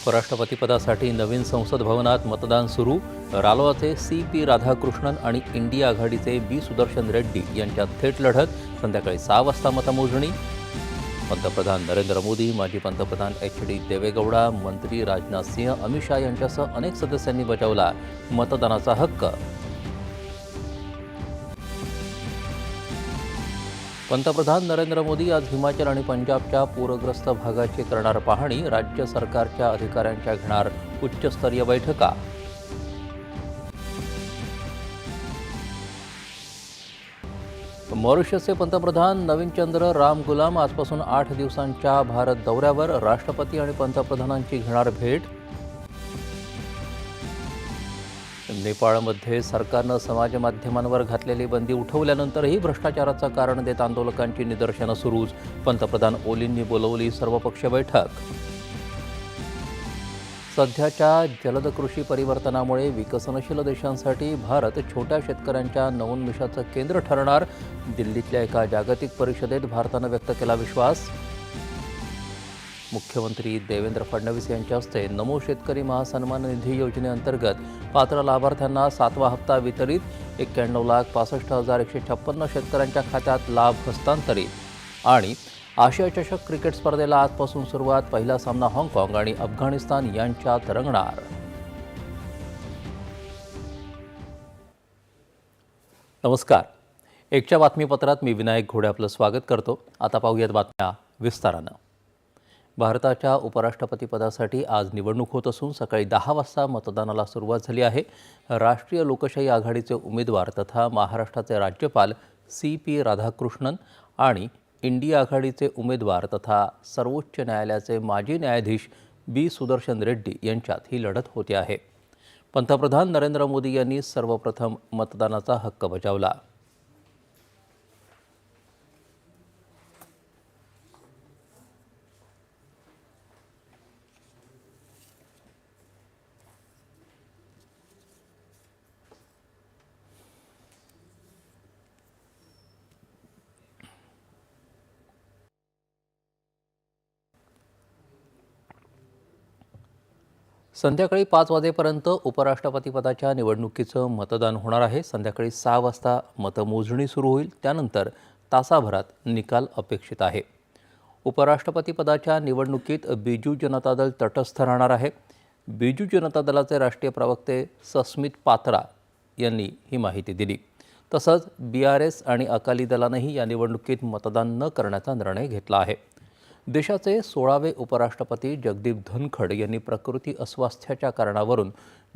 उपराष्ट्रपतीपदासाठी नवीन संसद भवनात मतदान सुरू. रालोआचे सी पी राधाकृष्णन आणि इंडिया आघाडीचे बी सुदर्शन रेड्डी यांच्यात थेट लढत. संध्याकाळी सहा वाजता मतमोजणी. पंतप्रधान नरेंद्र मोदी माजी पंतप्रधान एच डी देवेगौडा मंत्री राजनाथ सिंह अमित शहा यांच्यासह अनेक सदस्यांनी बजावला. मतदानाचा हक्क पंतप्रधान नरेंद्र मोदी आज हिमाचल आणि पंजाबच्या पूरग्रस्त भागाची करणार पाहणी राज्य सरकारच्या अधिकाऱ्यांच्या घेणार उच्चस्तरीय बैठका. मॉरिशसचे पंतप्रधान नवीनचंद्र राम गुलाम आजपासून आठ दिवसांच्या भारत दौऱ्यावर राष्ट्रपती आणि पंतप्रधानांची घेणार भेट नेपाळमध्ये सरकारनं समाजमाध्यमांवर घातलेली बंदी उठवल्यानंतरही भ्रष्टाचाराचं कारण देत आंदोलकांची निदर्शनं सुरूच. पंतप्रधान ओलींनी बोलवली सर्वपक्षीय बैठक. सध्याच्या जलद कृषी परिवर्तनामुळे विकसनशील देशांसाठी भारत छोट्या शेतकऱ्यांच्या नवोन्मेषाचं केंद्र ठरणार. दिल्लीतल्या एका जागतिक परिषदेत भारतानं व्यक्त केला विश्वास. मुख्यमंत्री देवेंद्र फडणवीस यांच्या हस्ते नमो शेतकरी महासन्मान निधी योजनेअंतर्गत पात्र लाभार्थ्यांना सातवा हप्ता वितरित एक्क्याण्णव लाख पासष्ट हजार एकशे छप्पन्न शेतकऱ्यांच्या खात्यात लाभ हस्तांतरित. आणि आशिया चषक क्रिकेट स्पर्धेला आजपासून सुरुवात पहिला सामना हाँगकाँग आणि अफगाणिस्तान यांच्यात रंगणार. नमस्कार. एकच्या बातमीपत्रात मी विनायक घोडे आपलं स्वागत करतो. आता पाहूयात बातम्या विस्तारानं. भारताच्या उपराष्ट्रपतीपदासाठी आज निवडणूक होत असून सकाळी दहा वाजता मतदानाला सुरुवात झाली आहे. राष्ट्रीय लोकशाही आघाडीचे उमेदवार तथा महाराष्ट्राचे राज्यपाल सी पी राधाकृष्णन आणि इंडिया आघाडीचे उमेदवार तथा सर्वोच्च न्यायालयाचे माजी न्यायाधीश बी सुदर्शन रेड्डी यांच्यात ही लढत होते आहे. पंतप्रधान नरेंद्र मोदी यांनी सर्वप्रथम मतदानाचा हक्क बजावला. संध्याकाळी पाच वाजेपर्यंत उपराष्ट्रपतीपदाच्या निवडणुकीचं मतदान होणार आहे. संध्याकाळी सहा वाजता मतमोजणी सुरू होईल. त्यानंतर तासाभरात निकाल अपेक्षित आहे. उपराष्ट्रपतीपदाच्या निवडणुकीत बिजू जनता दल तटस्थ राहणार आहे. बिजू जनता दलाचे राष्ट्रीय प्रवक्ते सस्मित पात्रा यांनी ही माहिती दिली. तसंच बी आर एस आणि अकाली दलानंही या निवडणुकीत मतदान न करण्याचा निर्णय घेतला आहे. देशाचे सोळावे उपराष्ट्रपती जगदीप धनखड यांनी प्रकृती अस्वास्थ्याच्या कारणावरून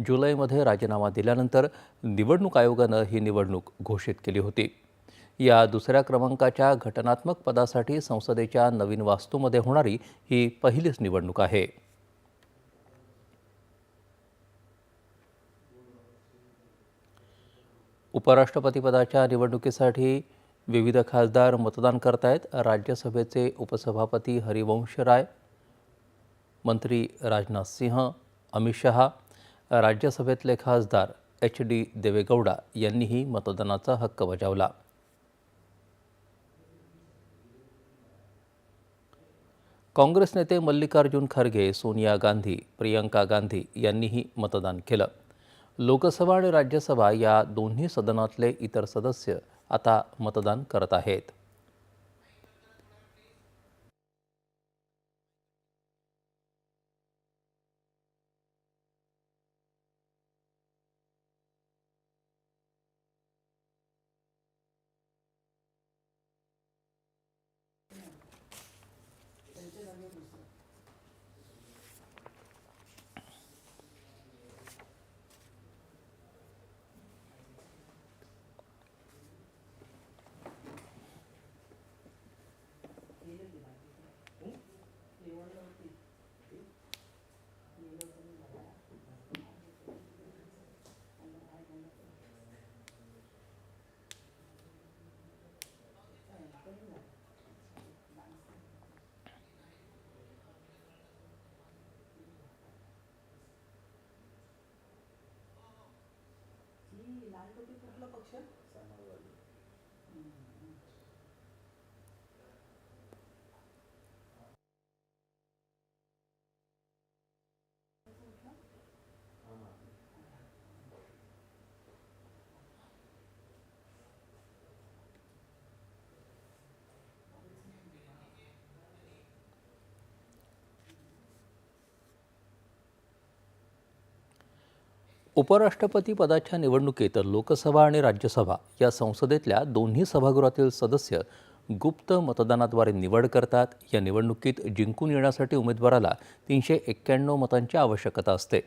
जुलैमध्ये राजीनामा दिल्यानंतर निवडणूक आयोगानं ही निवडणूक घोषित केली होती. या दुसऱ्या क्रमांकाच्या घटनात्मक पदासाठी संसदेच्या नवीन वास्तूमध्ये होणारी ही पहिलीच निवडणूक आहे. उपराष्ट्रपतीपदाच्या निवडणुकीसाठी विविध खासदार मतदान करतायत. राज्यसभेचे उपसभापती हरिवंश राय मंत्री राजनाथ सिंह अमित शहा राज्यसभेतले खासदार एच डी देवेगौडा यांनीही मतदानाचा हक्क बजावला. काँग्रेस नेते मल्लिकार्जुन खरगे सोनिया गांधी प्रियंका गांधी यांनीही मतदान केलं. लोकसभा आणि राज्यसभा या दोन्ही सदनातले इतर सदस्य आता मतदान करत आहेत. मध्ये कुठलं पक्ष उपराष्ट्रपती पदाच्या निवडणुकीत लोकसभा आणि राज्यसभा या संसदेतल्या दोन्ही सभागृहातील सदस्य गुप्त मतदानाद्वारे निवड करतात. या निवडणुकीत जिंकून येण्यासाठी उमेदवाराला तीनशे एक्क्याण्णव मतांची आवश्यकता असते.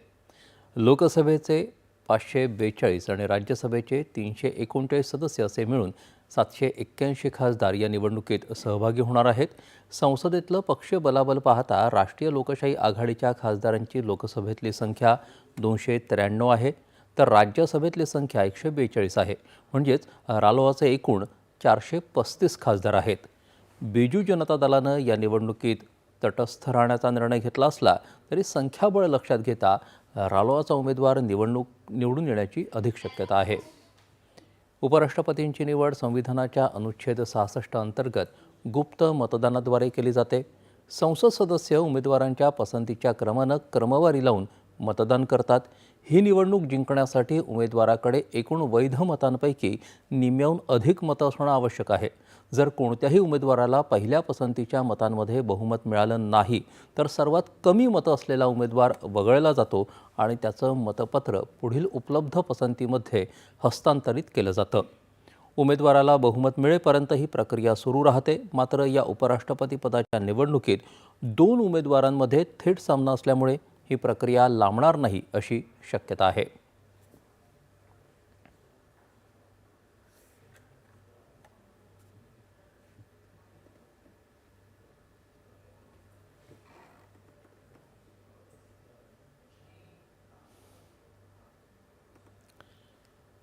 लोकसभेचे पाचशे बेचाळीस आणि राज्यसभेचे तीनशे एकोणचाळीस सदस्य असे मिळून सातशे एक्क्याऐंशी खासदार या निवडणुकीत सहभागी होणार आहेत. संसदेतलं पक्ष बलाबल पाहता राष्ट्रीय लोकशाही आघाडीच्या खासदारांची लोकसभेतली संख्या दोनशे त्र्याण्णव आहे. तर राज्यसभेतली संख्या एकशे बेचाळीस आहे. म्हणजेच रालोआचे एकूण चारशे पस्तीस खासदार आहेत. बिजू जनता दलानं या निवडणुकीत तटस्थ राहण्याचा निर्णय घेतला असला तरी संख्याबळ लक्षात घेता रालोआचा उमेदवार निवडणूक निवडून येण्याची अधिक शक्यता आहे. उपराष्ट्रपतींची निवड संविधानाच्या अनुच्छेद सहासष्ट अंतर्गत गुप्त मतदानाद्वारे केली जाते. संसद सदस्य उमेदवारांच्या पसंतीच्या क्रमानं क्रमवारी लावून मतदान करतात. ही निवडणूक जिंकण्यासाठी उमेदवाराकडे एकूण वैध मतांपैकी निम्म्याहून अधिक मतं असणं आवश्यक आहे. जर कोणत्याही उमेदवाराला पहिल्या पसंतीच्या मतांमध्ये बहुमत मिळालं नाही तर सर्वात कमी मतं असलेला उमेदवार वगळला जातो आणि त्याचं मतपत्र पुढील उपलब्ध पसंतीमध्ये हस्तांतरित केलं जातं. उमेदवाराला बहुमत मिळेपर्यंत ही प्रक्रिया सुरू राहते. मात्र या उपराष्ट्रपती पदाच्या निवडणुकीत दोन उमेदवारांमध्ये थेट सामना असल्यामुळे ही प्रक्रिया लांबणार नाही अशी शक्यता आहे.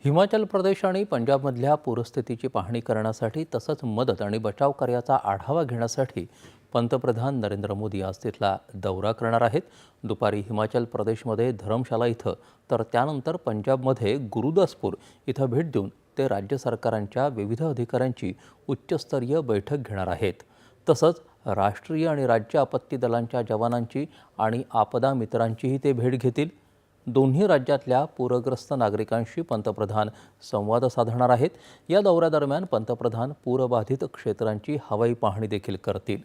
हिमाचल प्रदेश आणि पंजाबमधल्या पूरस्थितीची पाहणी करण्यासाठी तसंच मदत आणि बचाव कार्याचा आढावा घेण्यासाठी पंतप्रधान नरेंद्र मोदी आज तिथला दौरा करणार आहेत. दुपारी हिमाचल प्रदेशमध्ये धरमशाला इथं तर त्यानंतर पंजाबमध्ये गुरुदासपूर इथं भेट देऊन ते राज्य सरकारांच्या विविध अधिकाऱ्यांची उच्चस्तरीय बैठक घेणार आहेत. तसंच राष्ट्रीय आणि राज्य आपत्ती दलांच्या जवानांची आणि आपदा मित्रांचीही ते भेट घेतील. दोन्ही राज्यातल्या पूरग्रस्त नागरिकांशी पंतप्रधान संवाद साधणार आहेत. या दौऱ्यादरम्यान पंतप्रधान पूरबाधित क्षेत्रांची हवाई पाहणी देखील करतील.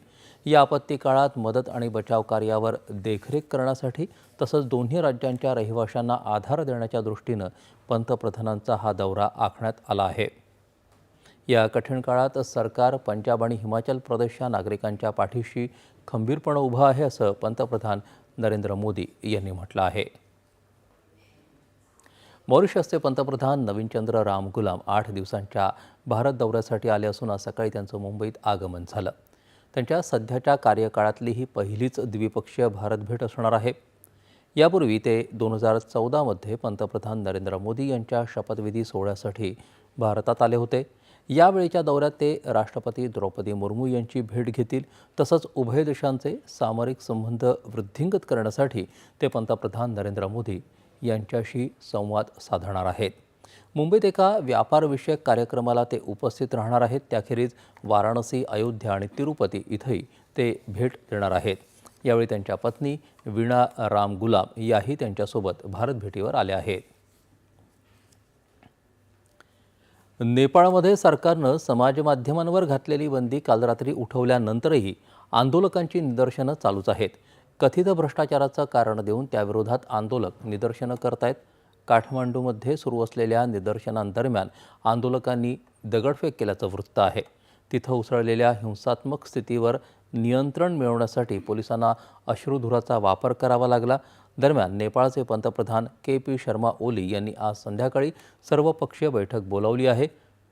या आपत्ती काळात मदत आणि बचाव कार्यावर देखरेख करण्यासाठी तसंच दोन्ही राज्यांच्या रहिवाशांना आधार देण्याच्या दृष्टीनं पंतप्रधानांचा हा दौरा आखण्यात आला आहे. या कठीण काळात सरकार पंजाब आणि हिमाचल प्रदेशच्या नागरिकांच्या पाठीशी खंबीरपणे उभं आहे असं पंतप्रधान नरेंद्र मोदी यांनी म्हटलं आहे. मॉरिशसचे पंतप्रधान नवीनचंद्र रामगुलाम आठ दिवसांच्या भारत दौऱ्यासाठी आले असून आज सकाळी त्यांचं मुंबईत आगमन झालं. त्यांच्या सध्याच्या कार्यकाळातली ही पहिलीच द्विपक्षीय भारत भेट असणार आहे. यापूर्वी ते दोन हजार चौदामध्ये पंतप्रधान नरेंद्र मोदी यांच्या शपथविधी सोहळ्यासाठी भारतात आले होते. यावेळीच्या दौऱ्यात ते राष्ट्रपती द्रौपदी मुर्मू यांची भेट घेतील तसंच उभय देशांचे सामरिक संबंध वृद्धिंगत करण्यासाठी ते पंतप्रधान नरेंद्र मोदी यांच्याशी संवाद साधणार आहेत. मुंबईत एका व्यापारविषयक कार्यक्रमाला ते उपस्थित राहणार आहेत. त्याखेरीज वाराणसी अयोध्या आणि तिरुपती इथंही ते भेट देणार आहेत. यावेळी त्यांच्या पत्नी वीणा राम गुलाम याही त्यांच्यासोबत भारत भेटीवर आल्या आहेत. नेपाळमध्ये सरकारनं समाजमाध्यमांवर घातलेली बंदी काल रात्री उठवल्यानंतरही आंदोलकांची निदर्शनं चालूच आहेत. कथित भ्रष्टाचाराचं कारण देऊन त्याविरोधात आंदोलक निदर्शनं करतायत. काठमांडूमध्ये सुरू असलेल्या निदर्शनांदरम्यान आंदोलकांनी दगडफेक केल्याचं वृत्त आहे. तिथं उसळलेल्या हिंसात्मक स्थितीवर नियंत्रण मिळवण्यासाठी पोलिसांना अश्रुधुराचा वापर करावा लागला. दरम्यान नेपाळचे पंतप्रधान के पी शर्मा ओली यांनी आज संध्याकाळी सर्वपक्षीय बैठक बोलावली आहे.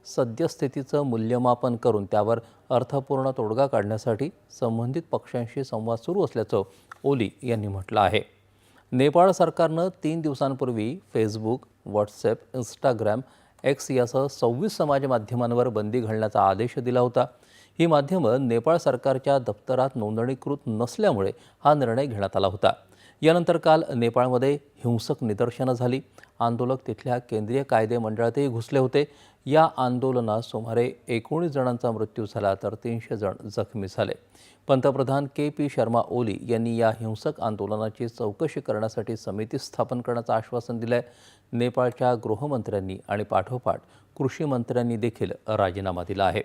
सद्यस्थितीचं मूल्यमापन करून त्यावर अर्थपूर्ण तोडगा काढण्यासाठी संबंधित पक्षांशी संवाद सुरू असल्याचं ओली यांनी म्हटलं आहे. नेपाळ सरकारनं तीन दिवसांपूर्वी फेसबुक व्हॉट्सॲप इंस्टाग्राम एक्स यासह सव्वीस समाज माध्यमांवर बंदी घालण्याचा आदेश दिला होता. ही माध्यमं नेपाळ सरकारच्या दप्तरात नोंदणीकृत नसल्यामुळे हा निर्णय घेण्यात आला होता. यानंतर काल नेपाळमध्ये हिंसक निदर्शनं झाली. आंदोलक तिथल्या केंद्रीय कायदे मंडळातही घुसले होते. या आंदोलनात सुमारे एकोणीस जणांचा मृत्यू झाला तर तीनशे जण जखमी झाले. पंतप्रधान के पी शर्मा ओली यांनी या हिंसक आंदोलनाची चौकशी करण्यासाठी समिती स्थापन करण्याचं आश्वासन दिलं आहे नेपाळच्या गृहमंत्र्यांनी आणि पाठोपाठ कृषी मंत्र्यांनी देखील राजीनामा दिला आहे.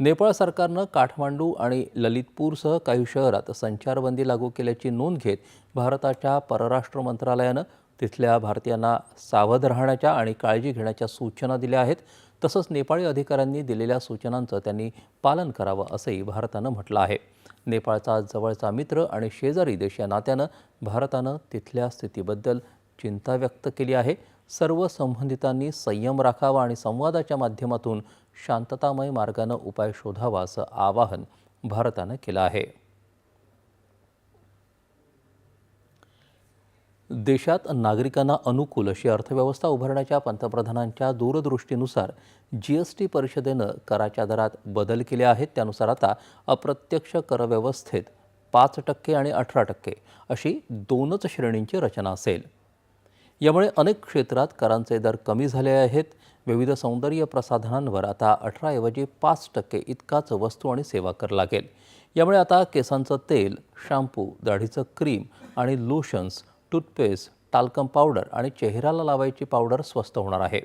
नेपाळ सरकारनं काठमांडू आणि ललितपूरसह काही शहरात संचारबंदी लागू केल्याची नोंद घेत भारताच्या परराष्ट्र मंत्रालयानं तिथल्या भारतीयांना सावध राहण्याच्या आणि काळजी घेण्याच्या सूचना दिल्या आहेत. तसंच नेपाळी अधिकाऱ्यांनी दिलेल्या सूचनांचं त्यांनी पालन करावं असंही भारतानं म्हटलं आहे. नेपाळचा जवळचा मित्र आणि शेजारी देश या नात्यानं भारतानं तिथल्या स्थितीबद्दल चिंता व्यक्त केली आहे. सर्व संबंधितांनी संयम राखावा आणि संवादाच्या माध्यमातून शांततामय मार्गानं उपाय शोधावा असं आवाहन भारतानं केलं आहे. देशात नागरिकांना अनुकूल अशी अर्थव्यवस्था उभारण्याच्या पंतप्रधानांच्या दूरदृष्टीनुसार जी एस टी परिषदेनं कराच्या दरात बदल केले आहेत. त्यानुसार आता अप्रत्यक्ष करव्यवस्थेत पाच टक्के आणि अठरा टक्के अशी दोनच श्रेणींची रचना असेल. यामुळे अनेक क्षेत्रात करांचे दर कमी झाले आहेत. विविध सौंदर्य प्रसाधनांवर आता अठराऐवजी पाच टक्के इतकाच वस्तू आणि सेवा कर लागेल. यामुळे आता केसांचं तेल शॅम्पू दाढीचं क्रीम आणि लोशन्स टूथपेस्ट टाल्कम पावडर आणि चेहऱ्याला लावायची पावडर स्वस्त होणार आहे.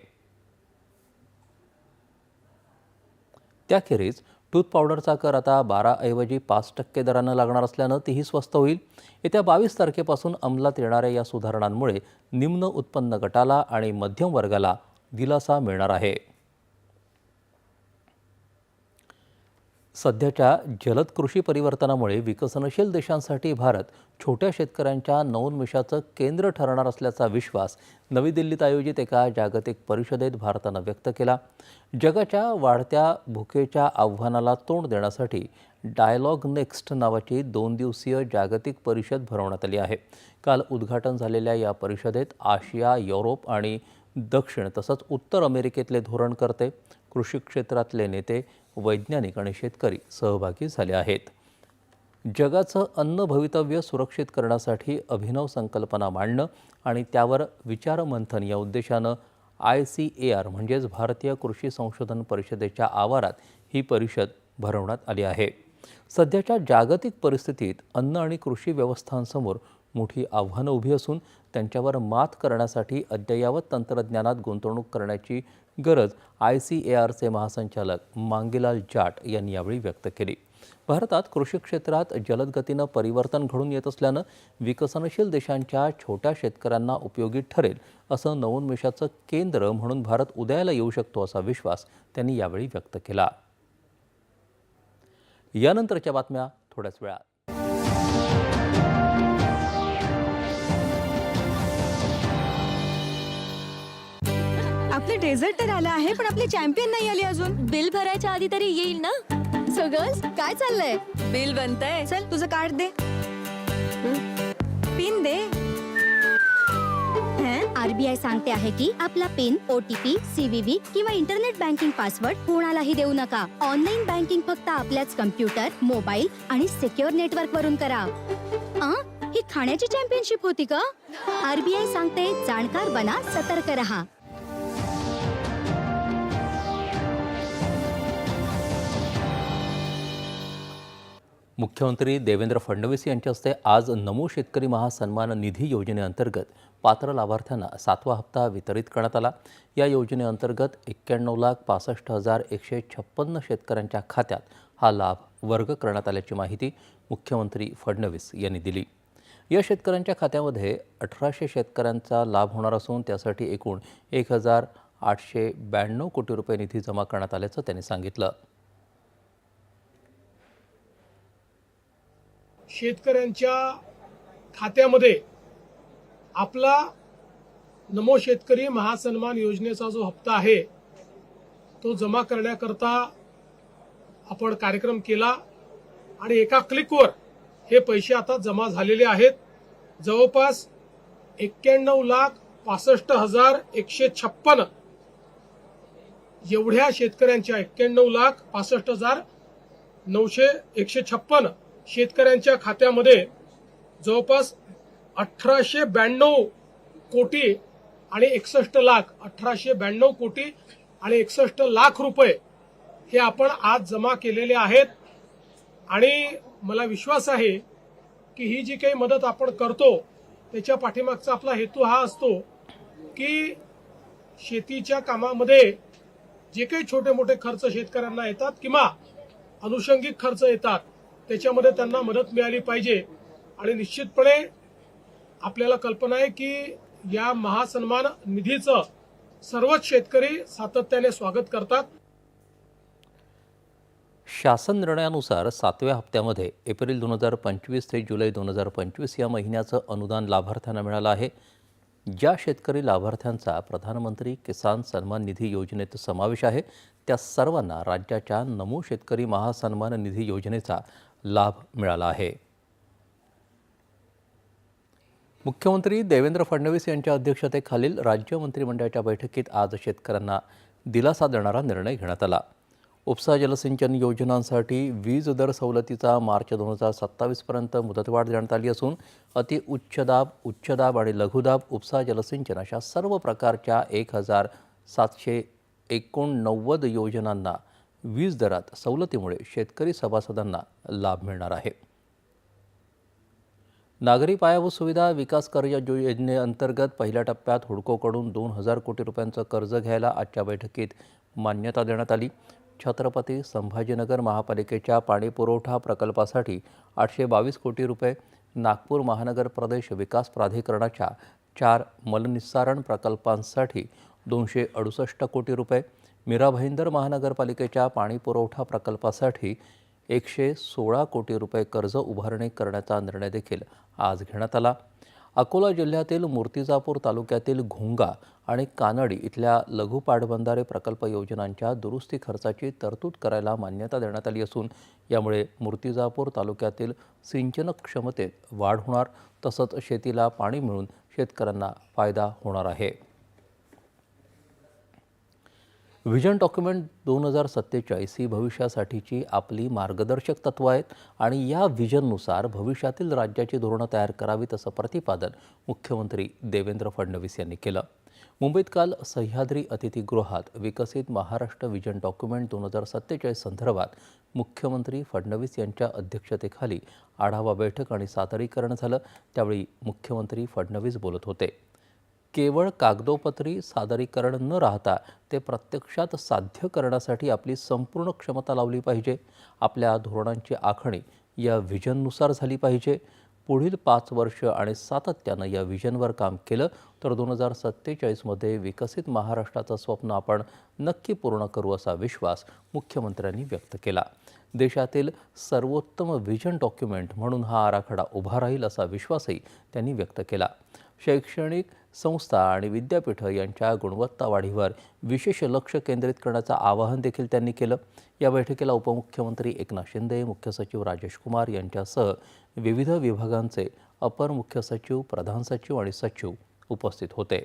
त्याखेरीज टूथ पावडरचा कर आता बाराऐवजी पाच टक्के दरानं लागणार असल्यानं तीही स्वस्त होईल. येत्या बावीस तारखेपासून अंमलात येणाऱ्या या सुधारणांमुळे निम्न उत्पन्न गटाला आणि मध्यम वर्गाला दिलासा मिळणार आहे. सध्याच्या जलद कृषी परिवर्तनामुळे विकसनशील देशांसाठी भारत छोट्या शेतकऱ्यांच्या नवोन्मेषाचं केंद्र ठरणार असल्याचा विश्वास नवी दिल्लीत आयोजित एका जागतिक परिषदेत भारतानं व्यक्त केला. जगाच्या वाढत्या भुकेच्या आव्हानाला तोंड देण्यासाठी डायलॉग नेक्स्ट नावाची दोन दिवसीय जागतिक परिषद भरवण्यात आली आहे. काल उद्घाटन झालेल्या या परिषदेत आशिया युरोप आणि दक्षिण तसंच उत्तर अमेरिकेतले धोरणकर्ते कृषी क्षेत्रातले नेते वैज्ञानिक आणि शेतकरी सहभागी झाले आहेत. जगाचं अन्न भवितव्य सुरक्षित करण्यासाठी अभिनव संकल्पना मांडणं आणि त्यावर विचारमंथन या उद्देशानं आय सी ए आर म्हणजेच भारतीय कृषी संशोधन परिषदेच्या आवारात ही परिषद भरवण्यात आली आहे. सध्याच्या जागतिक परिस्थितीत अन्न आणि कृषी व्यवस्थांसमोर मोठी आव्हानं उभी असून त्यांच्यावर मात करण्यासाठी अद्ययावत तंत्रज्ञानात गुंतवणूक करण्याची गरज आय सी ए आरचे महासंचालक मांगीलाल जाट यांनी यावेळी व्यक्त केली. भारतात कृषी क्षेत्रात जलद गतीनं परिवर्तन घडून येत असल्यानं विकसनशील देशांच्या छोट्या शेतकऱ्यांना उपयोगी ठरेल असं नवोन्मेषाचं केंद्र म्हणून भारत उदयाला येऊ शकतो असा विश्वास त्यांनी यावेळी व्यक्त केला. यानंतरच्या बातम्या थोड्याच वेळात. डेझर्ट तर आलं आहे पण आपली चॅम्पियन नाही आली अजून. बिल भरायच्या आधी तरी येईल ना? सो गर्ल्स काय चाललंय? बिल बनतंय. चल तुझं कार्ड दे. पिन दे. हं? आरबीआय सांगते आहे की आपला पिन ओटीपी सीव्हीव्ही किंवा इंटरनेट बँकिंग पासवर्ड कोणालाही देऊ नका. ऑनलाईन बँकिंग फक्त आपल्याच कम्प्युटर मोबाईल आणि सिक्युअर नेटवर्क वरून करा. अं? ही खाण्याची चॅम्पियनशिप होती का? आरबीआय सांगते जाणकार बना सतर्क रहा. मुख्यमंत्री देवेंद्र फडणवीस यांच्या हस्ते आज नमो शेतकरी महासन्मान निधी योजनेअंतर्गत पात्र लाभार्थ्यांना सातवा हप्ता वितरित करण्यात आला. या योजनेअंतर्गत एक्क्याण्णव लाख पासष्ट हजार एकशे छप्पन्न शेतकऱ्यांच्या खात्यात हा लाभ वर्ग करण्यात आल्याची माहिती मुख्यमंत्री फडणवीस यांनी दिली. या शेतकऱ्यांच्या खात्यामध्ये अठराशे शेतकऱ्यांचा लाभ होणार असून त्यासाठी एकूण एक हजार आठशे ब्याण्णव कोटी रुपये निधी जमा करण्यात आल्याचं त्यांनी सांगितलं. शेतकऱ्यांच्या खात्यामध्ये आपला नमो शेतकरी महासन्मान योजनेचा जो हप्ता आहे तो जमा करण्याकरता आपण कार्यक्रम केला आणि एका क्लिकवर हे पैसे आता जमा झालेले आहेत. जवळपास एक्क्याण्णव लाख पासष्ट हजार एकशे छप्पन एवढ्या शेतकऱ्यांच्या एक्क्याण्णव लाख पासष्ट हजार नऊशे एकशे छप्पन शेतकऱ्यांच्या खात्यामध्ये जवळपास अठराशे ब्याण्णव कोटी आणि एकसष्ट लाख अठराशे ब्याण्णव कोटी आणि एकसष्ट लाख रुपये हे आपण आज जमा केलेले आहेत. आणि मला विश्वास आहे की ही जी काही मदत आपण करतो त्याच्या पाठीमागचा आपला हेतू हा असतो की शेतीच्या कामामध्ये जे काही छोटे मोठे खर्च शेतकऱ्यांना येतात किंवा अनुषंगिक खर्च येतात त्याच्यामध्ये त्यांना मदत मिळाली पाहिजे. आणि निश्चितपणे आपल्याला कल्पना आहे की या महासन्मान निधीचं सर्वच शेतकरी सातत्याने स्वागत करतात. शासन निर्णयानुसार सातव्या हप्त्यामध्ये एप्रिल दोन हजार पंचवीस ते जुलै दोन हजार पंचवीस या महिन्याचं अनुदान लाभार्थ्यांना मिळालं आहे. ज्या शेतकरी लाभार्थ्यांचा प्रधानमंत्री किसान सन्मान निधी योजनेत समावेश आहे त्या सर्वांना राज्याच्या नमो शेतकरी महासन्मान निधी योजनेचा लाभ मिळाला आहे. मुख्यमंत्री देवेंद्र फडणवीस यांच्या अध्यक्षतेखालील राज्य मंत्रिमंडळाच्या बैठकीत आज शेतकऱ्यांना दिलासा देणारा निर्णय घेण्यात आला. उपसा जलसिंचन योजनांसाठी वीज दर सवलतीचा मार्च दोन हजार सत्तावीसपर्यंत मुदतवाढ देण्यात आली असून अति उच्च दाब उच्च दाब आणि लघुदाब उपसा जलसिंचन अशा सर्व प्रकारच्या एक हजार सातशे एकोणनव्वद योजनांना वीज दरात सवलतीमुळे शेतकरी सभासदांना लाभ मिळणार आहे. नागरी पायाभूत सुविधा विकास कर्ज जो योजनेअंतर्गत पहिल्या टप्प्यात हुडकोकडून दोन हजार कोटी रुपयांचं कर्ज घ्यायला आजच्या बैठकीत मान्यता देण्यात आली. छत्रपती संभाजीनगर महापालिकेच्या पाणीपुरवठा प्रकल्पासाठी आठशे बावीस कोटी रुपये नागपूर महानगर प्रदेश विकास प्राधिकरणाच्या चार मलनिस्सारण प्रकल्पांसाठी दोनशे अडुसष्ट कोटी रुपये मीरा भाईंदर महानगरपालिकेच्या पाणीपुरवठा प्रकल्पासाठी एकशे सोळा कोटी रुपये कर्ज उभारणी करण्याचा निर्णय देखील आज घेण्यात आला. अकोला जिल्ह्यातील मूर्तिजापूर तालुक्यातील घोंगा आणि कानडी इथल्या लघु पाटबंधारे प्रकल्प योजनांच्या दुरुस्ती खर्चाची तरतूद करायला मान्यता देण्यात आली असून यामुळे मूर्तिजापूर तालुक्यातील सिंचन क्षमतेत वाढ होणार तसंच शेतीला पाणी मिळून शेतकऱ्यांना फायदा होणार आहे. व्हिजन डॉक्युमेंट दोन हजार सत्तेचाळीस ही भविष्यासाठीची आपली मार्गदर्शक तत्व आहेत आणि या व्हिजननुसार भविष्यातील राज्याची धोरणं तयार करावीत असं प्रतिपादन मुख्यमंत्री देवेंद्र फडणवीस यांनी केलं. मुंबईत काल सह्याद्री अतिथीगृहात विकसित महाराष्ट्र व्हिजन डॉक्युमेंट दोन हजार सत्तेचाळीस संदर्भात मुख्यमंत्री फडणवीस यांच्या अध्यक्षतेखाली आढावा बैठक आणि सादरीकरण झालं. त्यावेळी मुख्यमंत्री फडणवीस बोलत होते. केवळ कागदोपत्री सादरीकरण न राहता ते प्रत्यक्षात साध्य करण्यासाठी आपली संपूर्ण क्षमता लावली पाहिजे. आपल्या धोरणांची आखणी या व्हिजननुसार झाली पाहिजे. पुढील पाच वर्ष आणि सातत्यानं या व्हिजनवर काम केलं तर दोन हजार सत्तेचाळीसमध्ये विकसित महाराष्ट्राचं स्वप्न आपण नक्की पूर्ण करू असा विश्वास मुख्यमंत्र्यांनी व्यक्त केला. देशातील सर्वोत्तम व्हिजन डॉक्युमेंट म्हणून हा आराखडा उभा राहील असा विश्वासही त्यांनी व्यक्त केला. शैक्षणिक संस्था आणि विद्यापीठं यांच्या गुणवत्ता वाढीवर विशेष लक्ष केंद्रित करण्याचं आवाहन देखील त्यांनी केलं. या बैठकीला उपमुख्यमंत्री एकनाथ शिंदे मुख्य सचिव राजेश कुमार यांच्यासह विविध विभागांचे अपर मुख्य सचिव प्रधान सचिव आणि सचिव उपस्थित होते.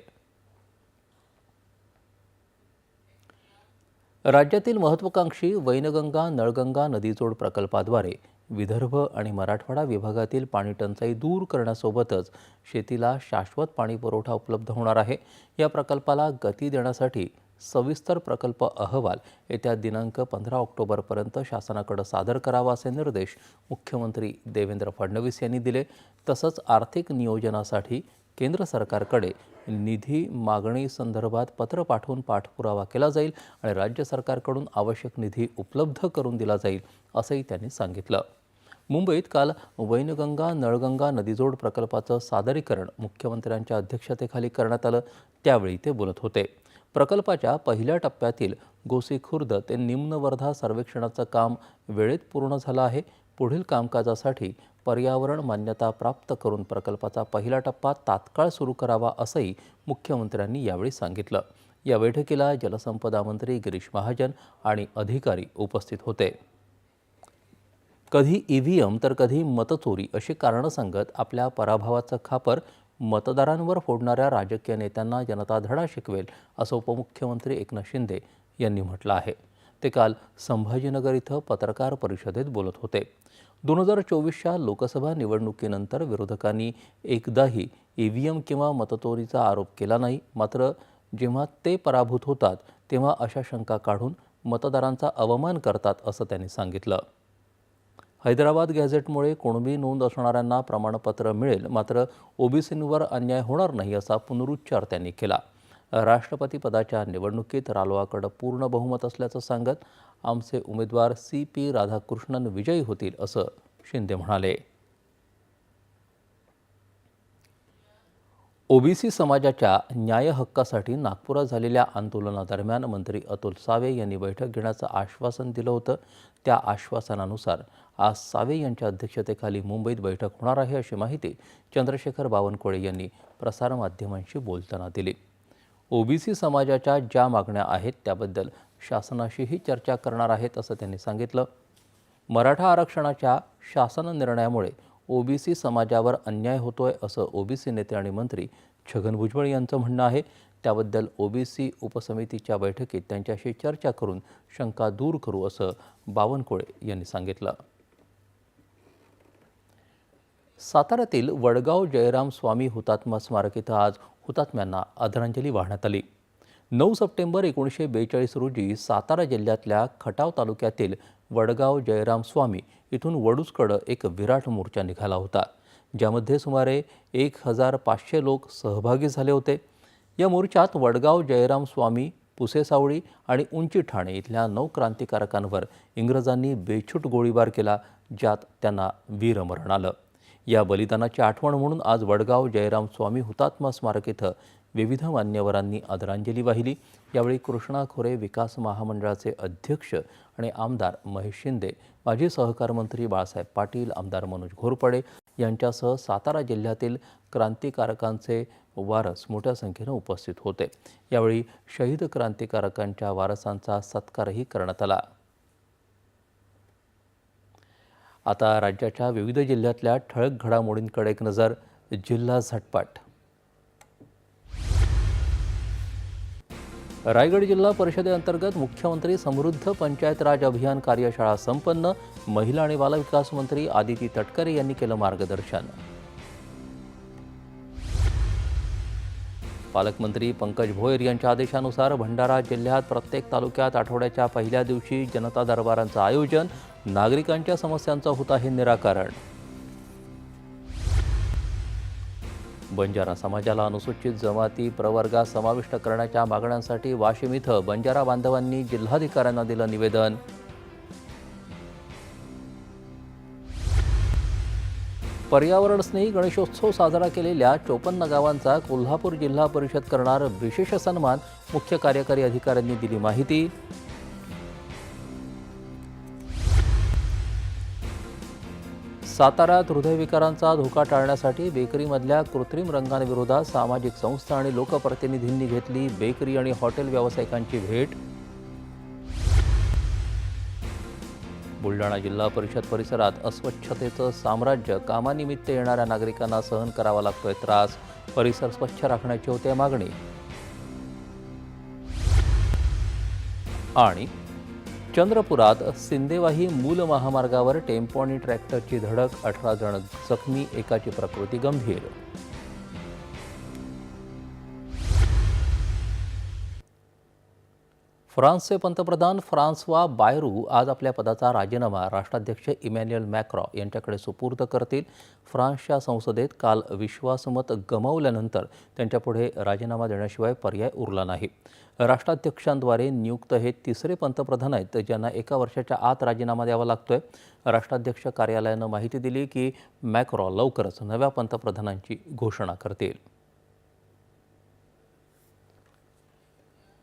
राज्यातील महत्त्वाकांक्षी वैनगंगा नळगंगा नदीजोड प्रकल्पाद्वारे विदर्भ आणि मराठवाडा विभागातील पाणीटंचाई दूर करण्यासोबतच शेतीला शाश्वत पाणी पुरवठा उपलब्ध होणार आहे. या प्रकल्पाला गती देण्यासाठी सविस्तर प्रकल्प अहवाल येत्या दिनांक पंधरा ऑक्टोबरपर्यंत शासनाकडे सादर करावा असे निर्देश मुख्यमंत्री देवेंद्र फडणवीस यांनी दिले. तसंच आर्थिक नियोजनासाठी केंद्र सरकारकडे निधी मागणी संदर्भात पत्र पाठवून पाठपुरावा केला जाईल आणि राज्य सरकारकडून आवश्यक निधी उपलब्ध करून दिला जाईल असंही त्यांनी सांगितलं. मुंबईत काल वैनगंगा नळगंगा नदीजोड प्रकल्पाचं सादरीकरण मुख्यमंत्र्यांच्या अध्यक्षतेखाली करण्यात आलं त्यावेळी ते बोलत होते. प्रकल्पाच्या पहिल्या टप्प्यातील गोसी खुर्द ते निम्न वर्धा सर्वेक्षणाचं काम वेळेत पूर्ण झालं आहे. पुढील कामकाजासाठी पर्यावरण मान्यता प्राप्त करून प्रकल्पाचा पहिला टप्पा तात्काळ सुरू करावा असंही मुख्यमंत्र्यांनी यावेळी सांगितलं. या बैठकीला जलसंपदा मंत्री गिरीश महाजन आणि अधिकारी उपस्थित होते. कधी ई व्ही एम तर कधी मतचोरी अशी कारणं सांगत आपल्या पराभवाचं खापर मतदारांवर फोडणाऱ्या राजकीय नेत्यांना जनता धडा शिकवेल असं उपमुख्यमंत्री एकनाथ शिंदे यांनी म्हटलं आहे. ते काल संभाजीनगर इथं पत्रकार परिषदेत बोलत होते. दोन हजार चोवीसच्या लोकसभा निवडणुकीनंतर विरोधकांनी एकदाही ई व्ही एम किंवा मतचोरीचा आरोप केला नाही. मात्र जेव्हा ते पराभूत होतात तेव्हा अशा शंका काढून मतदारांचा अवमान करतात असं त्यांनी सांगितलं. हैदराबाद गॅझेटमुळे कोणबी नोंद असणाऱ्यांना प्रमाणपत्र मिळेल मात्र ओबीसींवर अन्याय होणार नाही असा पुनरुच्चार त्यांनी केला. राष्ट्रपती पदाच्या निवडणुकीत रालोआकडं पूर्ण बहुमत असल्याचं सांगत आमचे उमेदवार सी पी राधाकृष्णन विजयी होतील असं शिंदे म्हणाले. ओबीसी समाजाच्या न्याय हक्कासाठी नागपुरात झालेल्या आंदोलनादरम्यान मंत्री अतुल सावे यांनी बैठक घेण्याचं आश्वासन दिलं होतं. त्या आश्वासनानुसार आज सावे यांच्या अध्यक्षतेखाली मुंबईत बैठक होणार आहे अशी माहिती चंद्रशेखर बावनकुळे यांनी प्रसारमाध्यमांशी बोलताना दिली. ओबीसी समाजाच्या ज्या मागण्या आहेत त्याबद्दल शासनाशीही चर्चा करणार आहेत असं त्यांनी सांगितलं. मराठा आरक्षणाच्या शासन निर्णयामुळे ओबीसी समाजावर अन्याय होतोय असं ओबीसी नेते आणि मंत्री छगन भुजबळ यांचं म्हणणं आहे. त्याबद्दल ओबीसी उपसमितीच्या बैठकीत त्यांच्याशी चर्चा करून शंका दूर करू असं बावनकुळे यांनी सांगितलं. साताऱ्यातील वडगाव जयराम स्वामी हुतात्मा स्मारक इथं आज हुतात्म्यांना आदरांजली वाहण्यात आली. नऊ सप्टेंबर एकोणीसशे बेचाळीस रोजी सातारा जिल्ह्यातल्या खटाव तालुक्यातील वडगाव जयराम स्वामी इथून वडूजकडं एक विराट मोर्चा निघाला होता ज्यामध्ये सुमारे एक हजार पाचशे लोक सहभागी झाले होते. या मोर्चात वडगाव जयराम स्वामी पुसेसावळी आणि उंची ठाणे इथल्या नऊ क्रांतिकारकांवर इंग्रजांनी बेछूट गोळीबार केला ज्यात त्यांना वीरमरण आलं. या बलिदानाची आठवण म्हणून आज वडगाव जयराम स्वामी हुतात्मा स्मारक इथं विविध मान्यवरांनी आदरांजली वाहिली. यावेळी कृष्णा खोरे विकास महामंडळाचे अध्यक्ष आणि आमदार महेश शिंदे माजी सहकार मंत्री बाळासाहेब पाटील आमदार मनोज घोरपडे यांच्यासह सातारा जिल्ह्यातील क्रांतिकारकांचे वारस मोठ्या संख्येनं उपस्थित होते. यावेळी शहीद क्रांतिकारकांच्या वारसांचा सत्कारही करण्यात आला. आता राज्याच्या विविध जिल्ह्यातल्या ठळक घडामोडींकडे एक नजर जिल्हा झटपाट. रायगड जिल्हा परिषदेअंतर्गत मुख्यमंत्री समृद्ध पंचायत राज अभियान कार्यशाळा संपन्न महिला आणि बालविकास मंत्री आदिती तटकरे यांनी केलं मार्गदर्शन. पालकमंत्री पंकज भोयर यांच्या आदेशानुसार भंडारा जिल्ह्यात प्रत्येक तालुक्यात आठवड्याच्या पहिल्या दिवशी जनता दरबारांचं आयोजन नागरिकांच्या समस्यांचं होत आहे निराकरण. बंजारा समाजाला अनुसूचित जमाती प्रवर्गात समाविष्ट करण्याच्या मागण्यांसाठी वाशिम इथं बंजारा बांधवांनी जिल्हाधिकाऱ्यांना दिलं निवेदन. पर्यावरणस्नेही गणेशोत्सव साजरा केलेल्या चोपन्न गावांचा कोल्हापूर जिल्हा परिषद करणार विशेष सन्मान मुख्य कार्यकारी अधिकाऱ्यांनी दिली माहिती. साताऱ्यात हृदयविकारांचा धोका टाळण्यासाठी बेकरीमधल्या कृत्रिम रंगांविरोधात सामाजिक संस्था आणि लोकप्रतिनिधींनी घेतली बेकरी आणि हॉटेल व्यावसायिकांची भेट बुलढाणा जिल्हा परिषद परिसरात अस्वच्छतेचं साम्राज्य कामानिमित्त येणाऱ्या नागरिकांना सहन करावा लागतोय त्रास. परिसर स्वच्छ राखण्याची होते मागणी. आणि चंद्रपुरात सिंदेवाही मूल महामार्गावर टेम्पो आणि ट्रॅक्टरची धडक अठरा जण जखमी एकाची प्रकृती गंभीर. फ्रान्सचे पंतप्रधान फ्रान्सवा बायरू आज आपल्या पदाचा राजीनामा. राष्ट्राध्यक्ष इमॅन्युएल मॅक्रॉ यांच्याकडे सुपूर्द करतील. फ्रान्सच्या संसदेत काल विश्वासमत गमावल्यानंतर त्यांच्यापुढे राजीनामा देण्याशिवाय पर्याय उरला नाही. राष्ट्राध्यक्षांद्वारे नियुक्त हे तिसरे पंतप्रधान आहेत ज्यांना एका वर्षाच्या आत राजीनामा द्यावा लागतोय. राष्ट्राध्यक्ष कार्यालयानं माहिती दिली की मॅक्रॉ लवकरच नव्या पंतप्रधानांची घोषणा करतील.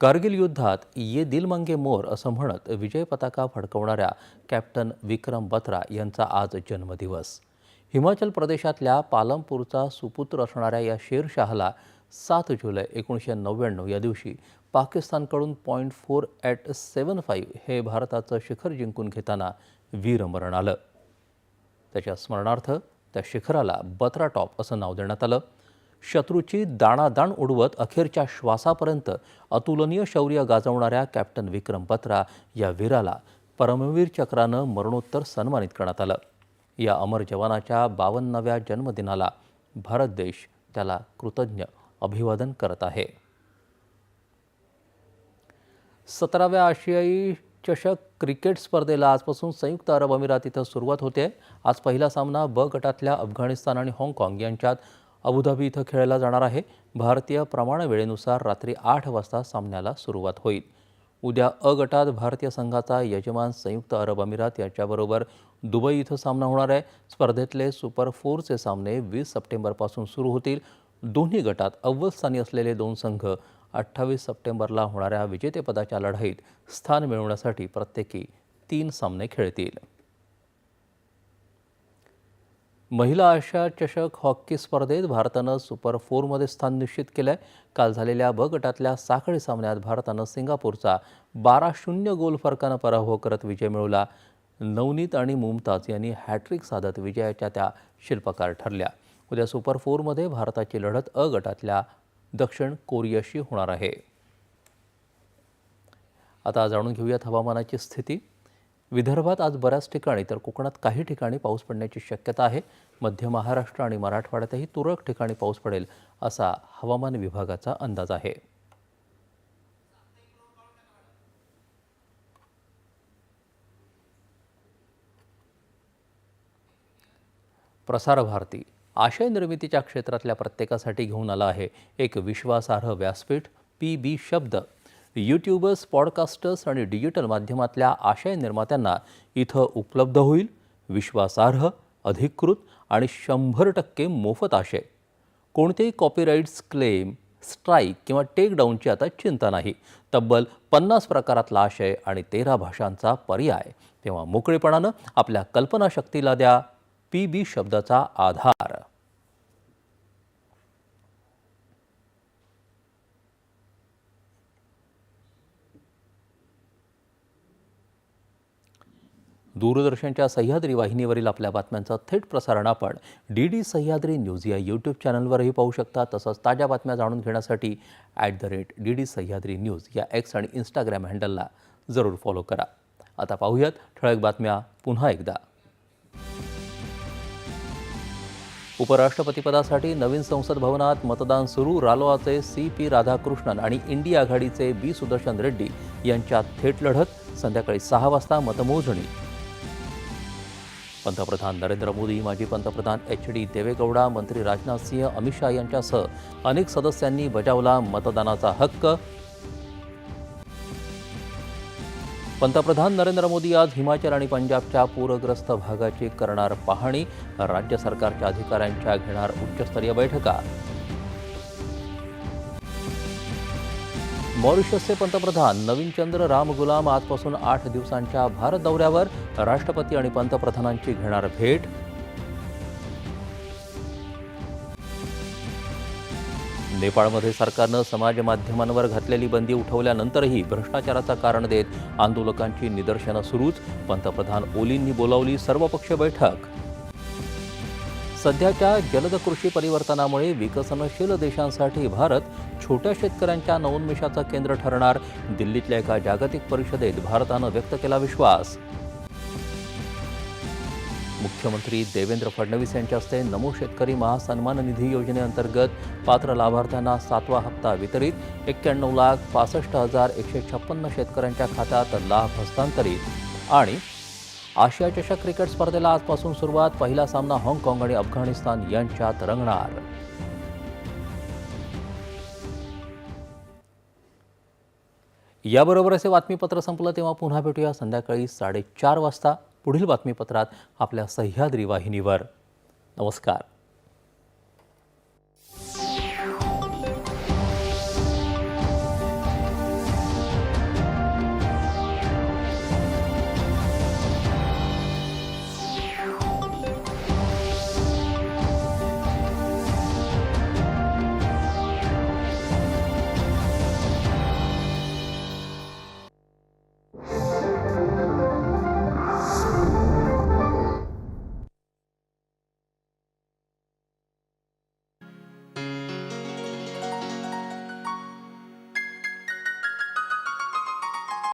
कारगिल युद्धात ये दिल मंगे मोर असं म्हणत विजय पताका फडकवणाऱ्या कॅप्टन विक्रम बत्रा यांचा आज जन्मदिवस. हिमाचल प्रदेशातल्या पालमपूरचा सुपुत्र असणाऱ्या या शेरशाहला सात जुलै एकोणीसशे नव्याण्णव या दिवशी पाकिस्तानकडून point four at seven five हे भारताचं शिखर जिंकून घेताना वीरमरण आलं. त्याच्या स्मरणार्थ त्या शिखराला बत्रा टॉप असं नाव देण्यात आलं. शत्रूची दाणादाण उडवत अखेरच्या श्वासापर्यंत अतुलनीय शौर्य गाजवणाऱ्या कॅप्टन विक्रम बत्रा या वीराला परमवीर चक्रानं मरणोत्तर सन्मानित करण्यात आलं. या अमर जवानाच्या बावन्नाव्या जन्मदिनाला भारत देश त्याला कृतज्ञ अभिवादन करत आहे. सतराव्या आशियाई चषक क्रिकेट स्पर्धेला आजपासून संयुक्त अरब अमिरात इथं सुरुवात होते. आज पहिला सामना ब गटातल्या अफगाणिस्तान आणि हाँगकाँग यांच्यात अबुधाबी इथं खेळला जाणार आहे. भारतीय प्रमाण वेळेनुसार रात्री आठ वाजता सामन्याला सुरुवात होईल. उद्या अ गटात भारतीय संघाचा यजमान संयुक्त अरब अमिरात याच्याबरोबर दुबई इथं सामना होणार आहे. स्पर्धेतले सुपर फोरचे सामने वीस सप्टेंबरपासून सुरू होतील. दोन्ही गटात अव्वल स्थानी असलेले दोन संघ अठ्ठावीस सप्टेंबरला होणाऱ्या विजेतेपदाच्या लढाईत स्थान मिळवण्यासाठी प्रत्येकी तीन सामने खेळतील. महिला आशिया चषक हॉकी स्पर्धेत भारतानं सुपर फोरमध्ये स्थान निश्चित केलं आहे काल झालेल्या ब गटातल्या साखळी सामन्यात भारतानं सिंगापूरचा बारा शून्य गोल फरकानं पराभव करत विजय मिळवला. नवनीत आणि मुमताज यांनी हॅट्रिक साधत विजयाच्या त्या शिल्पकार ठरल्या. उद्या सुपर फोरमध्ये भारताची लढत अ गटातल्या दक्षिण कोरियाशी होणार आहे. आता जाणून घेऊयात हवामानाची स्थिती. विदर्भात आज बऱ्याच ठिकाणी तर कोकणात काही ठिकाणी पाऊस पडण्याची शक्यता आहे. मध्य महाराष्ट्र आणि मराठवाड्यातही तुरळक ठिकाणी पाऊस पडेल असा हवामान विभागाचा अंदाज आहे. प्रसार भारती आशय निर्मितीच्या क्षेत्रातल्या प्रत्येकासाठी घेऊन आला आहे एक विश्वासार्ह व्यासपीठ पी बी शब्द. यूट्यूबर्स पॉडकास्टर्स आणि डिजिटल माध्यमातल्या आशय निर्मात्यांना इथं उपलब्ध होईल. विश्वासार्ह अधिकृत आणि शंभर टक्के मोफत आशय. कोणतेही कॉपीराईट्स क्लेम स्ट्राईक किंवा टेकडाऊनची आता चिंता नाही. तब्बल पन्नास प्रकारातला आशय आणि तेरा भाषांचा पर्याय. तेव्हा मोकळेपणानं आपल्या कल्पनाशक्तीला द्या. पी बी शब्दाचा आधार. दूरदर्शनच्या सह्याद्री वाहिनीवरील आपल्या बातम्यांचं थेट प्रसारण आपण डी डी सह्याद्री न्यूज या यूट्यूब चॅनलवरही पाहू शकता. तसंच ताज्या बातम्या जाणून घेण्यासाठी at the rate D D Sahyadri news या एक्स आणि इंस्टाग्राम हँडलला जरूर फॉलो करा. आता पाहूयात ठळक बातम्या पुन्हा एकदा. उपराष्ट्रपतीपदासाठी नवीन संसद भवनात मतदान सुरू रालोआचे सी पी राधाकृष्णन आणि इंडिया आघाडीचे बी सुदर्शन रेड्डी यांच्यात थेट लढत. संध्याकाळी सहा वाजता मतमोजणी. पंतप्रधान नरेंद्र मोदी माजी पंतप्रधान एच डी देवेगौडा मंत्री राजनाथ सिंह अमित शहा यांच्यासह अनेक सदस्यांनी बजावला मतदानाचा हक्क. पंतप्रधान नरेंद्र मोदी आज हिमाचल आणि पंजाबच्या पूरग्रस्त भागाची करणार पाहणी. राज्य सरकारच्या अधिकाऱ्यांच्या घेणार उच्चस्तरीय बैठका. मॉरिशसचे पंतप्रधान नवीन चंद्र राम गुलाम आजपासून आठ दिवसांच्या भारत दौऱ्यावर राष्ट्रपती आणि पंतप्रधानांची घेणार भेट. नेपाळमध्ये सरकारनं समाज माध्यमांवर घातलेली बंदी उठवल्यानंतरही भ्रष्टाचाराचं कारण देत आंदोलकांची निदर्शनं सुरूच. पंतप्रधान ओलींनी बोलावली सर्वपक्षीय बैठक. सध्याच्या जलद कृषी परिवर्तनामुळे विकसनशील देशांसाठी भारत छोट्या शेतकऱ्यांच्या नवोन्मेषाचं केंद्र ठरणार. दिल्लीतल्या एका जागतिक परिषदेत भारतानं व्यक्त केला विश्वास. मुख्यमंत्री देवेंद्र फडणवीस यांच्या हस्ते नमो शेतकरी महासन्मान निधी योजनेअंतर्गत पात्र लाभार्थ्यांना सातवा हप्ता वितरित. एक्क्याण्णव लाख पासष्ट हजार एकशे छप्पन्न शेतकऱ्यांच्या खात्यात लाभ हस्तांतरित. आणि आशिया चषक क्रिकेट स्पर्धेला आजपासून सुरुवात. पहिला सामना हाँगकाँग आणि अफगाणिस्तान यांच्यात रंगणार. याबरोबर असे बातमीपत्र संपलं तेव्हा पुन्हा भेटूया संध्याकाळी साडेचार वाजता. पुढील बातमीपत्रात आपल्या सह्याद्री वाहिनीवर. नमस्कार.